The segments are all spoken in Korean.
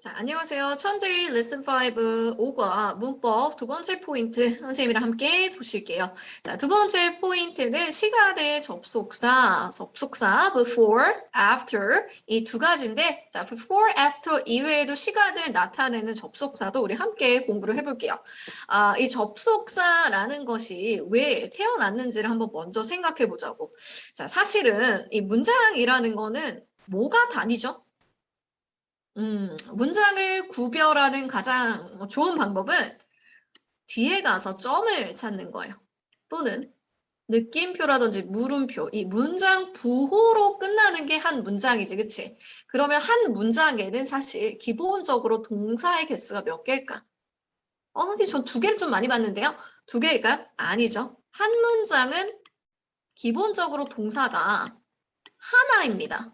자, 안녕하세요. 천재일 레슨 5 5과 문법 두 번째 포인트 선생님이랑 함께 보실게요. 자, 두 번째 포인트는 시간의 접속사, 접속사 before, after 이 두 가지인데 자, before, after 이외에도 시간을 나타내는 접속사도 우리 함께 공부를 해볼게요. 아, 이 접속사라는 것이 왜 태어났는지를 한번 먼저 생각해 보자고. 자, 사실은 이 문장이라는 거는 뭐가 단위죠? 음, 문장을 구별하는 가장 뭐 좋은 방법은 뒤에 가서 점을 찾는 거예요. 또는 느낌표라든지 물음표, 이 문장 부호로 끝나는 게 한 문장이지, 그치? 그러면 한 문장에는 사실 기본적으로 동사의 개수가 몇 개일까? 어, 선생님, 전 두 개를 좀 많이 봤는데요? 두 개일까요? 아니죠. 한 문장은 기본적으로 동사가 하나입니다.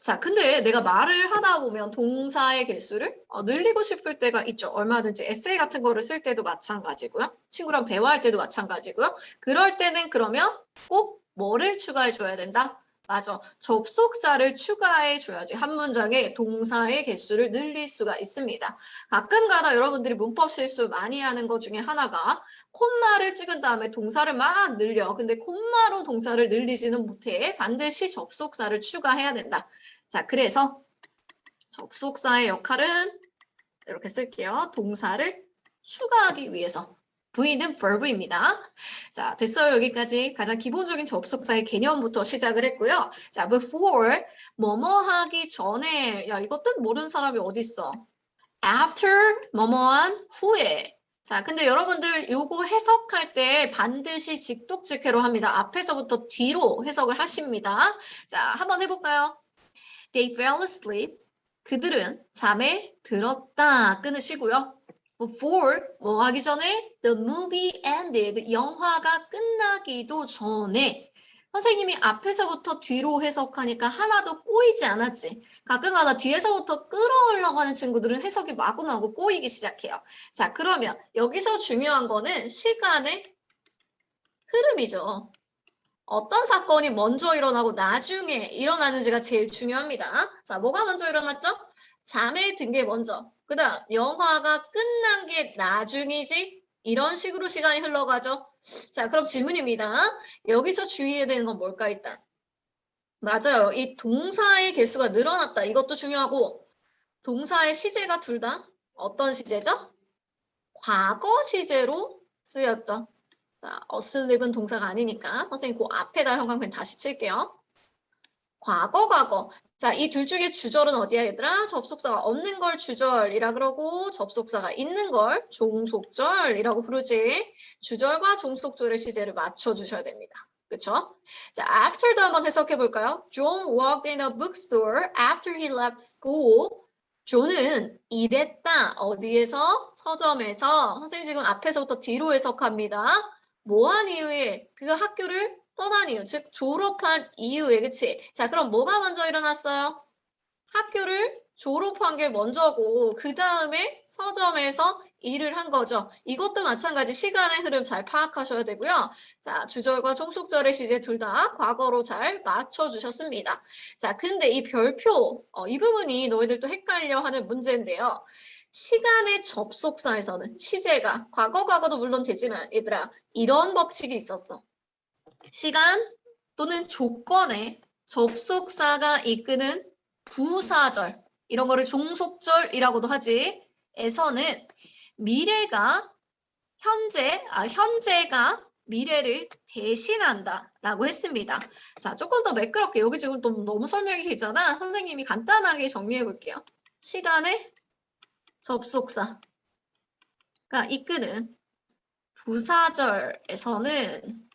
자, 근데 내가 말을 하다 보면 동사의 개수를 어, 늘리고 싶을 때가 있죠. 얼마든지 에세이 같은 거를 쓸 때도 마찬가지고요. 친구랑 대화할 때도 마찬가지고요. 그럴 때는 그러면 꼭 뭐를 추가해 줘야 된다? 맞아. 접속사를 추가해 줘야지 한 문장에 동사의 개수를 늘릴 수가 있습니다. 가끔가다 여러분들이 문법 실수 많이 하는 것 중에 하나가 콤마를 찍은 다음에 동사를 막 늘려. 근데 콤마로 동사를 늘리지는 못해. 반드시 접속사를 추가해야 된다. 자, 그래서 접속사의 역할은 이렇게 쓸게요. 동사를 추가하기 위해서. V는 verb입니다. 자, 됐어요. 여기까지 가장 기본적인 접속사의 개념부터 시작을 했고요. 자, before, 뭐뭐 하기 전에, 야, 이거 뜻 모르는 사람이 어디 있어? after, 뭐뭐한 후에. 자, 근데 여러분들 요거 해석할 때 반드시 직독직해로 합니다. 앞에서부터 뒤로 해석을 하십니다. 자, 한번 해볼까요? They fell asleep. 그들은 잠에 들었다. 끊으시고요. Before, 뭐 하기 전에? The movie ended. 영화가 끝나기도 전에. 선생님이 앞에서부터 뒤로 해석하니까 하나도 꼬이지 않았지. 가끔가다 뒤에서부터 끌어올라고 하는 친구들은 해석이 마구마구 꼬이기 시작해요. 자, 그러면 여기서 중요한 거는 시간의 흐름이죠. 어떤 사건이 먼저 일어나고 나중에 일어나는지가 제일 중요합니다. 자, 뭐가 먼저 일어났죠? 잠에 든 게 먼저. 그 다음, 영화가 끝난 게 나중이지? 이런 식으로 시간이 흘러가죠. 자, 그럼 질문입니다. 여기서 주의해야 되는 건 뭘까, 일단? 맞아요. 이 동사의 개수가 늘어났다. 이것도 중요하고, 동사의 시제가 둘 다 어떤 시제죠? 과거 시제로 쓰였죠. 자, 어슬립은 동사가 아니니까 선생님 그 앞에다 형광펜 다시 칠게요. 과거, 과거. 자, 이 둘 중에 주절은 어디야, 얘들아? 접속사가 없는 걸 주절이라 그러고 접속사가 있는 걸 종속절이라고 부르지. 주절과 종속절의 시제를 맞춰 주셔야 됩니다. 그쵸? 자, after도 한번 해석해 볼까요? John walked in a bookstore after he left school. 존은 일했다. 어디에서? 서점에서. 선생님 지금 앞에서부터 뒤로 해석합니다. 뭐한 이후에 그 학교를 떠난 이유, 즉 졸업한 이후에 그치? 자 그럼 뭐가 먼저 일어났어요? 학교를 졸업한 게 먼저고 그 다음에 서점에서 일을 한 거죠. 이것도 마찬가지 시간의 흐름 잘 파악하셔야 되고요. 자 주절과 종속절의 시제 둘 다 과거로 잘 맞춰주셨습니다. 자 근데 이 별표 어, 이 부분이 너희들도 헷갈려 하는 문제인데요. 시간의 접속사에서는 시제가 과거 과거도 물론 되지만 얘들아 이런 법칙이 있었어. 시간 또는 조건에 접속사가 이끄는 부사절 이런 거를 종속절이라고도 하지. 에서는 미래가 현재 아 현재가 미래를 대신한다라고 했습니다. 자, 조금 더 매끄럽게 여기 지금 또 너무 설명이 길잖아. 선생님이 간단하게 정리해 볼게요. 시간의 접속사가 이끄는 부사절에서는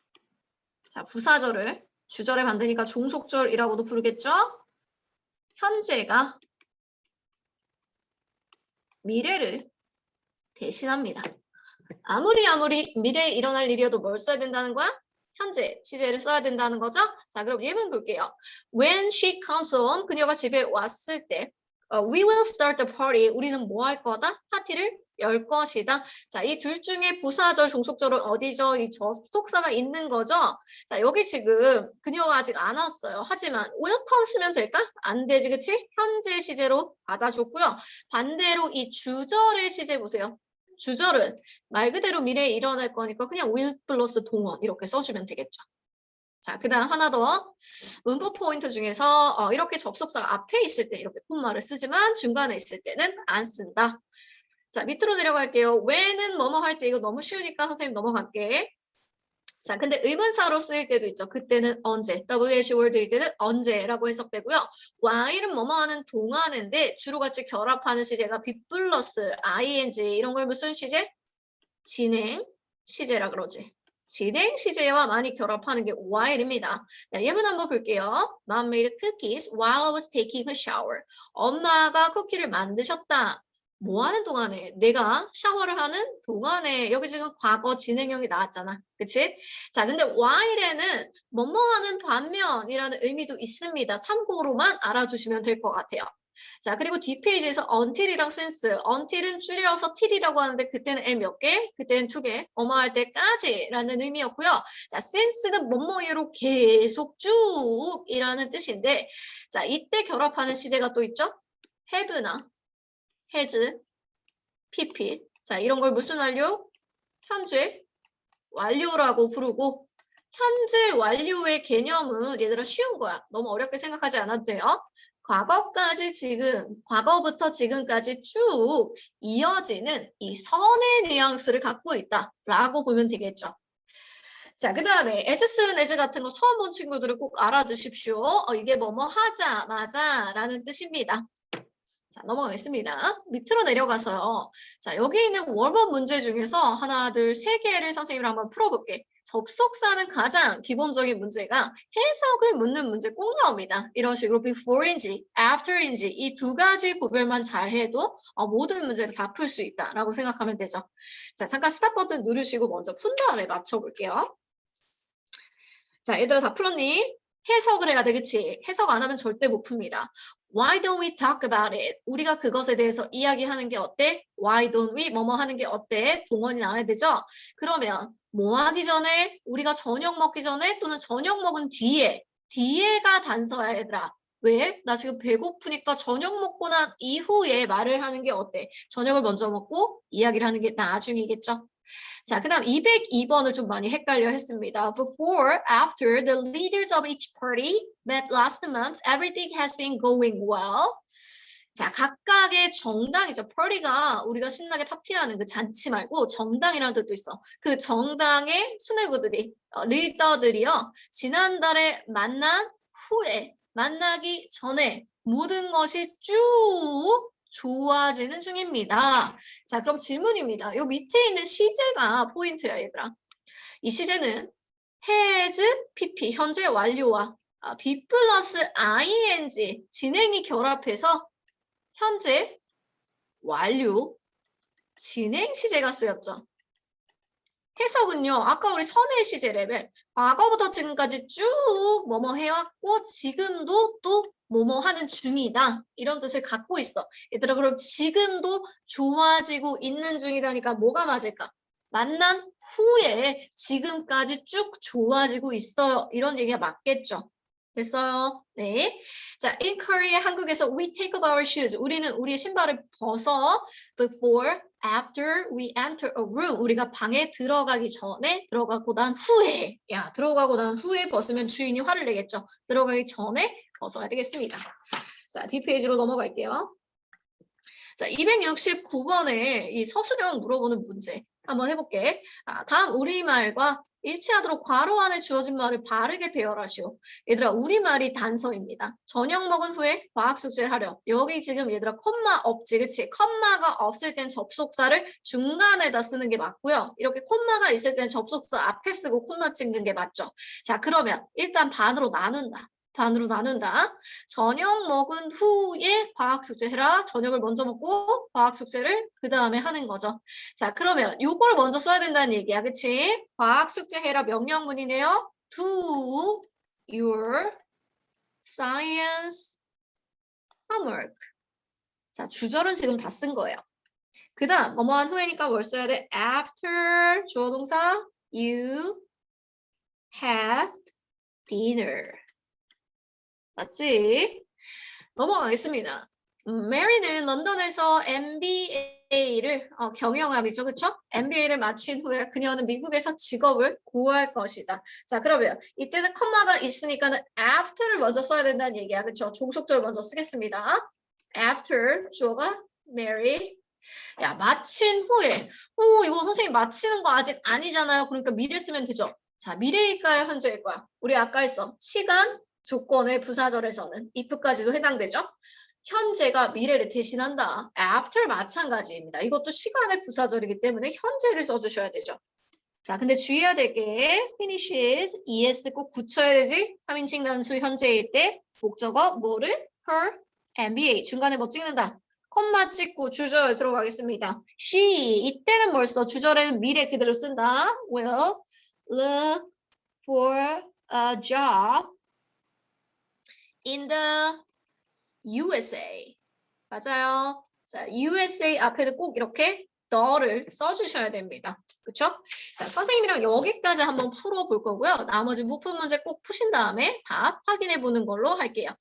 자, 부사절을 주절에 만드니까 종속절이라고도 부르겠죠? 현재가 미래를 대신합니다. 아무리 아무리 미래에 일어날 일이어도 뭘 써야 된다는 거야? 현재 시제를 써야 된다는 거죠? 자, 그럼 예문 볼게요. When she comes home, 그녀가 집에 왔을 때 어, we will start the party. 우리는 뭐 할 거다? 파티를 열 것이다. 자, 이 둘 중에 부사절, 종속절은 어디죠? 이 접속사가 있는 거죠? 자, 여기 지금 그녀가 아직 안 왔어요. 하지만 welcome 쓰면 될까? 안 되지, 그치? 현재 시제로 받아줬고요. 반대로 이 주절의 시제 보세요. 주절은 말 그대로 미래에 일어날 거니까 그냥 will 플러스 동원 이렇게 써주면 되겠죠. 자, 그 다음 하나 더. 문법 포인트 중에서 어, 이렇게 접속사가 앞에 있을 때 이렇게 콤마를 쓰지만 중간에 있을 때는 안 쓴다. 자, 밑으로 내려갈게요. when은 뭐뭐 할 때 이거 너무 쉬우니까 선생님 넘어갈게. 자, 근데 의문사로 쓰일 때도 있죠. 그때는 언제, WH word일 때는 언제라고 해석되고요. while은 뭐뭐 하는 동안인데 주로 같이 결합하는 시제가 be 플러스 ing 이런 걸 무슨 시제? 진행 시제라 그러지. 진행 시제와 많이 결합하는 게 while입니다. 자, 예문 한번 볼게요. Mom made cookies while I was taking a shower. 엄마가 쿠키를 만드셨다. 뭐 하는 동안에? 내가 샤워를 하는 동안에 여기 지금 과거 진행형이 나왔잖아. 그치? 자, 근데 while에는 뭐뭐 하는 반면이라는 의미도 있습니다. 참고로만 알아두시면 될 것 같아요. 자, 그리고 뒷페이지에서 until이랑 since, until은 줄여서 till이라고 하는데 그때는 l 몇 개? 그때는 두 개. 어머 할 때까지 라는 의미였고요. 자, since는 뭐뭐예로 계속 쭉 이라는 뜻인데 자, 이때 결합하는 시제가 또 있죠? have나 has, pp. 자, 이런 걸 무슨 완료? 현재 완료라고 부르고 현재 완료의 개념은 얘들아 쉬운 거야. 너무 어렵게 생각하지 않아도 돼요. 과거까지 지금, 과거부터 지금까지 쭉 이어지는 이 선의 뉘앙스를 갖고 있다 라고 보면 되겠죠. 자, 그 다음에 as soon as 같은 거 처음 본 친구들은 꼭 알아두십시오. 어, 이게 뭐뭐 하자마자 라는 뜻입니다. 자, 넘어가겠습니다. 밑으로 내려가서요. 자, 여기 있는 월번 문제 중에서 하나, 둘, 세 개를 선생님이 한번 풀어볼게. 접속사는 가장 기본적인 문제가 해석을 묻는 문제 꼭 나옵니다. 이런 식으로 before인지 after인지 이 두 가지 구별만 잘 해도 어, 모든 문제를 다 풀 수 있다라고 생각하면 되죠. 자, 잠깐 스탑 버튼 누르시고 먼저 푼 다음에 맞춰볼게요. 자, 얘들아 다 풀었니? 해석을 해야 돼, 그치? 해석 안 하면 절대 못 풉니다. Why don't we talk about it? 우리가 그것에 대해서 이야기하는 게 어때? Why don't we? 뭐뭐 하는 게 어때? 동원이 나와야 되죠? 그러면 뭐 하기 전에? 우리가 저녁 먹기 전에 또는 저녁 먹은 뒤에 뒤에가 단서야 얘들아. 왜? 나 지금 배고프니까 저녁 먹고 난 이후에 말을 하는 게 어때? 저녁을 먼저 먹고 이야기를 하는 게 나중이겠죠? 자, 그 다음 202번을 좀 많이 헷갈려 했습니다. Before, after, the leaders of each party met last month, everything has been going well. 자, 각각의 정당이죠. party가 우리가 신나게 파티하는 그 잔치 말고 정당이라는 뜻도 있어. 그 정당의 수뇌부들이, 어, 리더들이요. 지난달에 만난 후에, 만나기 전에 모든 것이 쭉 좋아지는 중입니다. 자, 그럼 질문입니다. 요 밑에 있는 시제가 포인트야, 얘들아. 이 시제는 has, pp, 현재 완료와 아, be 플러스 ing, 진행이 결합해서 현재 완료, 진행 시제가 쓰였죠. 해석은요, 아까 우리 선의 시제 레벨, 과거부터 지금까지 쭉 뭐뭐 해왔고, 지금도 또 뭐뭐 하는 중이다. 이런 뜻을 갖고 있어. 얘들아, 그럼 지금도 좋아지고 있는 중이다니까 뭐가 맞을까? 만난 후에 지금까지 쭉 좋아지고 있어요. 이런 얘기가 맞겠죠. 됐어요? 네. 자, in Korea, 한국에서 we take off our shoes. 우리는 우리의 신발을 벗어 before, after we enter a room. 우리가 방에 들어가기 전에, 들어가고 난 후에. 야, 들어가고 난 후에 벗으면 주인이 화를 내겠죠. 들어가기 전에 벗어야 되겠습니다. 자, 뒷페이지로 넘어갈게요. 자, 269번에 이 서술형 물어보는 문제 한번 해볼게. 아, 다음 우리말과 일치하도록 괄호 안에 주어진 말을 바르게 배열하시오. 얘들아, 우리말이 단서입니다. 저녁 먹은 후에 과학 숙제를 하렴. 여기 지금 얘들아, 콤마 없지, 그치? 콤마가 없을 땐 접속사를 중간에다 쓰는 게 맞고요. 이렇게 콤마가 있을 땐 접속사 앞에 쓰고 콤마 찍는 게 맞죠. 자, 그러면 일단 반으로 나눈다. 반으로 나눈다. 저녁 먹은 후에 과학 숙제 해라. 저녁을 먼저 먹고 과학 숙제를 그 다음에 하는 거죠. 자, 그러면 요걸 먼저 써야 된다는 얘기야. 그치? 과학 숙제 해라 명령문이네요. Do your science homework. 자, 주절은 지금 다 쓴 거예요. 그 다음 뭐뭐한 후에니까 뭘 써야 돼? After 주어 동사 you have dinner. 맞지? 넘어가겠습니다. 음, 메리는 런던에서 MBA를 어, 경영하기죠, 그쵸? MBA를 마친 후에 그녀는 미국에서 직업을 구할 것이다. 자, 그러면 이때는 컴마가 있으니까는 after를 먼저 써야 된다는 얘기야, 그쵸? 종속절 먼저 쓰겠습니다. After 주어가 Mary. 야, 마친 후에. 오, 이거 선생님 마치는 거 아직 아니잖아요. 그러니까 미래 쓰면 되죠. 자, 미래일까요, 현재일까요? 우리 아까 했어. 시간, 조건의 부사절에서는 if까지도 해당되죠. 현재가 미래를 대신한다. after 마찬가지입니다. 이것도 시간의 부사절이기 때문에 현재를 써주셔야 되죠. 자, 근데 주의해야 될 게 finishes, es 꼭 붙여야 되지. 3인칭 단수 현재일 때 목적어 뭐를? her, MBA 중간에 뭐 찍는다. 콤마 찍고 주절 들어가겠습니다. she 이때는 뭘 써? 주절에는 미래 그대로 쓴다. will look for a job in the USA. 맞아요. 자, USA 앞에는 꼭 이렇게 the를 써주셔야 됩니다. 그쵸? 자, 선생님이랑 여기까지 한번 풀어볼 거고요. 나머지 무품 문제 꼭 푸신 다음에 답 확인해 보는 걸로 할게요.